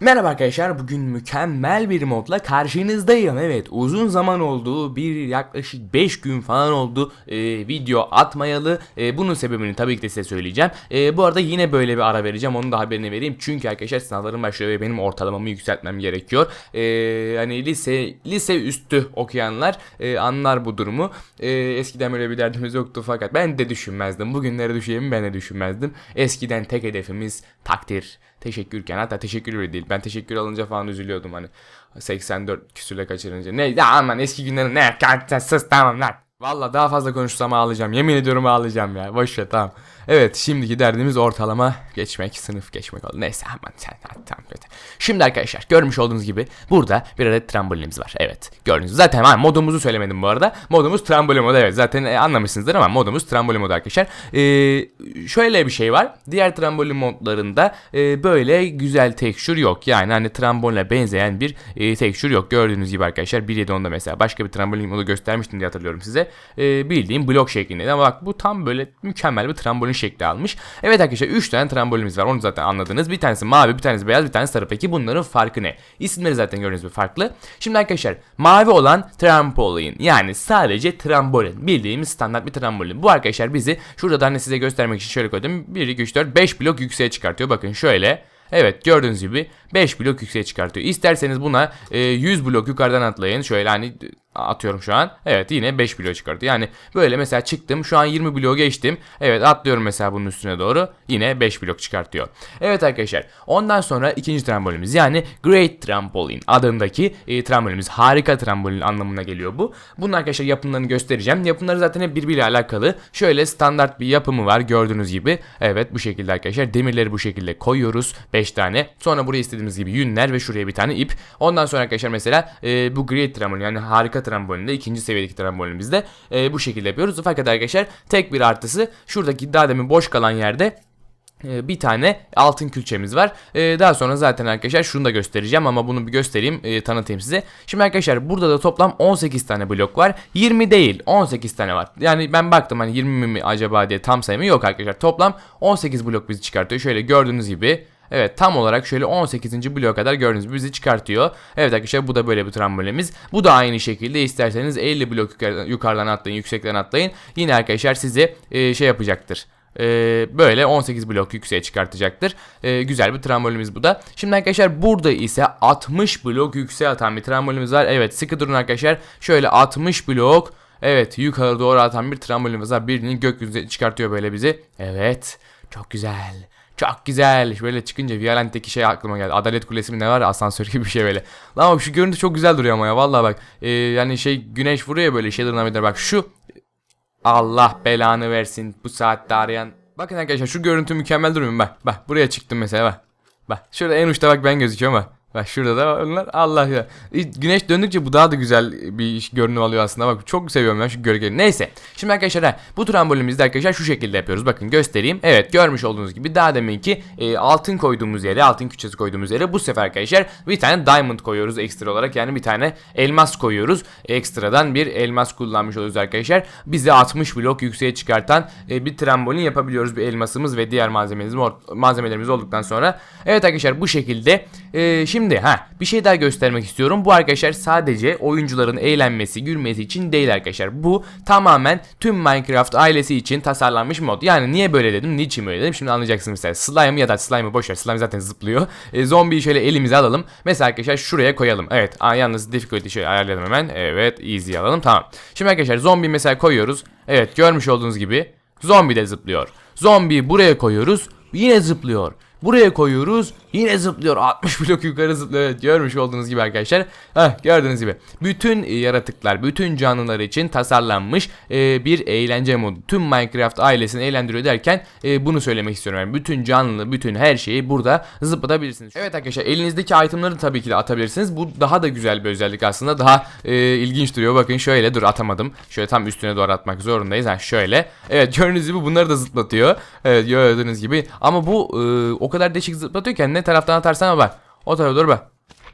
Merhaba arkadaşlar bugün mükemmel bir modla karşınızdayım. Evet uzun zaman oldu bir yaklaşık 5 gün falan oldu e, video atmayalı. E, bunun sebebini tabii ki de size söyleyeceğim. E, bu arada yine böyle bir ara vereceğim onun da haberini vereyim. Çünkü arkadaşlar sınavlarım başlıyor ve benim ortalamamı yükseltmem gerekiyor. E, hani lise lise üstü okuyanlar e, anlar bu durumu. E, eskiden böyle bir derdimiz yoktu fakat ben de düşünmezdim. Bugünlere düşeyim ben de düşünmezdim. Eskiden tek hedefimiz takdir teşekkürken hatta teşekkür bile değil. Ben teşekkür alınca falan üzülüyordum hani 84 küsürle kaçırınca. Ne ya aman eski günlerin ne sus tamam lan. Valla daha fazla konuşsam ağlayacağım. Yemin ediyorum ağlayacağım ya. Boş ver tamam. Evet şimdiki derdimiz ortalama geçmek, sınıf geçmek oldu. Neyse aman sen tamam yeter. Şimdi arkadaşlar görmüş olduğunuz gibi burada bir adet trambolinimiz var. Evet gördünüz. Zaten ha, modumuzu söylemedim bu arada. Modumuz trambolin modu evet. Zaten e, anlamışsınızdır ama modumuz trambolin modu arkadaşlar. Ee, şöyle bir şey var. Diğer trambolin modlarında e, böyle güzel tekstür yok. Yani hani tramboline benzeyen bir e, tekstür yok. Gördüğünüz gibi arkadaşlar 1.7.10'da mesela başka bir trambolin modu göstermiştim diye hatırlıyorum size. E, bildiğim blok şeklindeydi ama bak bu tam böyle mükemmel bir trambolin şekli almış. Evet arkadaşlar 3 tane trambolinimiz var. Onu zaten anladınız. Bir tanesi mavi, bir tanesi beyaz, bir tanesi sarı. Peki bunların farkı ne? İsimleri zaten gördüğünüz gibi farklı. Şimdi arkadaşlar mavi olan trampolin yani sadece trambolin. Bildiğimiz standart bir trambolin. Bu arkadaşlar bizi şurada da hani size göstermek için şöyle koydum. 1, 2, 3, 4, 5 blok yükseğe çıkartıyor. Bakın şöyle. Evet gördüğünüz gibi 5 blok yükseğe çıkartıyor. İsterseniz buna e, 100 blok yukarıdan atlayın. Şöyle hani atıyorum şu an. Evet yine 5 blok çıkartıyor. Yani böyle mesela çıktım şu an 20 bloğu geçtim. Evet atlıyorum mesela bunun üstüne doğru. Yine 5 blok çıkartıyor. Evet arkadaşlar ondan sonra ikinci trambolinimiz yani Great Trampoline adındaki e, trambolinimiz. Harika trambolin anlamına geliyor bu. Bunun arkadaşlar yapımlarını göstereceğim. Yapımları zaten hep birbiriyle alakalı. Şöyle standart bir yapımı var gördüğünüz gibi. Evet bu şekilde arkadaşlar. Demirleri bu şekilde koyuyoruz. 5 tane. Sonra buraya istediğimiz gibi yünler ve şuraya bir tane ip. Ondan sonra arkadaşlar mesela e, bu Great Trampoline yani harika trambolinde ikinci seviyedeki trambolinimizde e, bu şekilde yapıyoruz. Fakat arkadaşlar tek bir artısı şuradaki daha demin boş kalan yerde e, bir tane altın külçemiz var. E, Daha sonra zaten arkadaşlar şunu da göstereceğim ama bunu bir göstereyim e, tanıtayım size. Şimdi arkadaşlar burada da toplam 18 tane blok var. 20 değil 18 tane var. Yani ben baktım hani 20 mi acaba diye tam sayımı yok arkadaşlar. Toplam 18 blok bizi çıkartıyor. Şöyle gördüğünüz gibi Evet tam olarak şöyle 18. bloğa kadar gördüğünüz bizi çıkartıyor. Evet arkadaşlar bu da böyle bir trambolimiz. Bu da aynı şekilde isterseniz 50 blok yukarıdan, yukarıdan atlayın yüksekten atlayın. Yine arkadaşlar sizi e, şey yapacaktır. E, böyle 18 blok yükseğe çıkartacaktır. E, güzel bir trambolimiz bu da. Şimdi arkadaşlar burada ise 60 blok yükseğe atan bir trambolimiz var. Evet sıkı durun arkadaşlar. Şöyle 60 blok Evet yukarı doğru atan bir trambolimiz var. Birini gökyüzüne çıkartıyor böyle bizi. Evet çok güzel. Çok güzel. Böyle çıkınca Violent'teki şey aklıma geldi. Adalet Kulesi mi ne var ya asansör gibi bir şey böyle. Lan bak şu görüntü çok güzel duruyor ama ya. Vallahi bak. Ee, yani şey güneş vuruyor ya böyle şeyler nameler. Bak şu. Allah belanı versin bu saatte arayan. Bakın arkadaşlar şu görüntü mükemmel duruyor? Bak bak buraya çıktım mesela bak. Bak şurada en uçta bak ben gözüküyorum bak. Bak şurada da onlar Allah ya. Güneş döndükçe bu daha da güzel bir görünüm alıyor aslında. Bak çok seviyorum ben şu gölgeleri. Neyse. Şimdi arkadaşlar bu trambolinimizde arkadaşlar şu şekilde yapıyoruz. Bakın göstereyim. Evet görmüş olduğunuz gibi daha deminki e, altın koyduğumuz yere, altın küçesi koyduğumuz yere bu sefer arkadaşlar bir tane diamond koyuyoruz ekstra olarak. Yani bir tane elmas koyuyoruz. Ekstradan bir elmas kullanmış oluyoruz arkadaşlar. Bizi 60 blok yükseğe çıkartan e, bir trambolin yapabiliyoruz. Bir elmasımız ve diğer malzemelerimiz, malzemelerimiz olduktan sonra. Evet arkadaşlar bu şekilde. E, şimdi Şimdi ha bir şey daha göstermek istiyorum. Bu arkadaşlar sadece oyuncuların eğlenmesi, gülmesi için değil arkadaşlar. Bu tamamen tüm Minecraft ailesi için tasarlanmış mod. Yani niye böyle dedim, niçin böyle dedim şimdi anlayacaksınız mesela. Slime ya da slime'ı boşver. Slime zaten zıplıyor. E, zombiyi şöyle elimize alalım. Mesela arkadaşlar şuraya koyalım. Evet aa, yalnız difficulty şöyle ayarlayalım hemen. Evet easy alalım tamam. Şimdi arkadaşlar zombi mesela koyuyoruz. Evet görmüş olduğunuz gibi zombi de zıplıyor. Zombiyi buraya koyuyoruz. Yine zıplıyor. Buraya koyuyoruz. Yine zıplıyor. 60 blok yukarı zıplıyor. Evet, görmüş olduğunuz gibi arkadaşlar. Heh, gördüğünüz gibi. Bütün e, yaratıklar, bütün canlılar için tasarlanmış e, bir eğlence modu. Tüm Minecraft ailesini eğlendiriyor derken e, bunu söylemek istiyorum. Yani bütün canlı, bütün her şeyi burada zıplatabilirsiniz. Evet arkadaşlar elinizdeki itemları tabii ki de atabilirsiniz. Bu daha da güzel bir özellik aslında. Daha e, ilginç duruyor. Bakın şöyle dur atamadım. Şöyle tam üstüne doğru atmak zorundayız. Ha şöyle. Evet gördüğünüz gibi bunları da zıplatıyor. Evet gördüğünüz gibi. Ama bu e, o kadar değişik zıplatıyor ki ne taraftan atarsan bak. O tarafa doğru bak.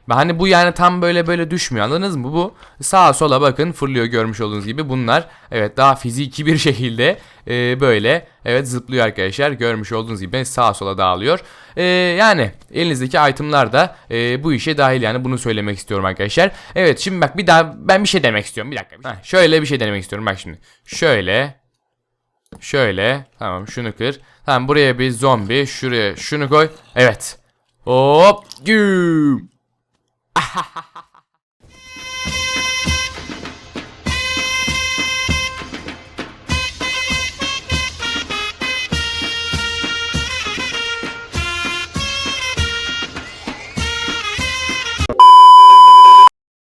Hani bu yani tam böyle böyle düşmüyor anladınız mı? Bu sağa sola bakın fırlıyor görmüş olduğunuz gibi bunlar evet daha fiziki bir şekilde e, böyle evet zıplıyor arkadaşlar görmüş olduğunuz gibi sağa sola dağılıyor. E, yani elinizdeki itemlar da e, bu işe dahil yani bunu söylemek istiyorum arkadaşlar. Evet şimdi bak bir daha ben bir şey demek istiyorum bir dakika. Heh, şöyle bir şey denemek istiyorum bak şimdi. Şöyle Şöyle. Tamam şunu kır. Tamam buraya bir zombi. Şuraya şunu koy. Evet. Hop. Güm.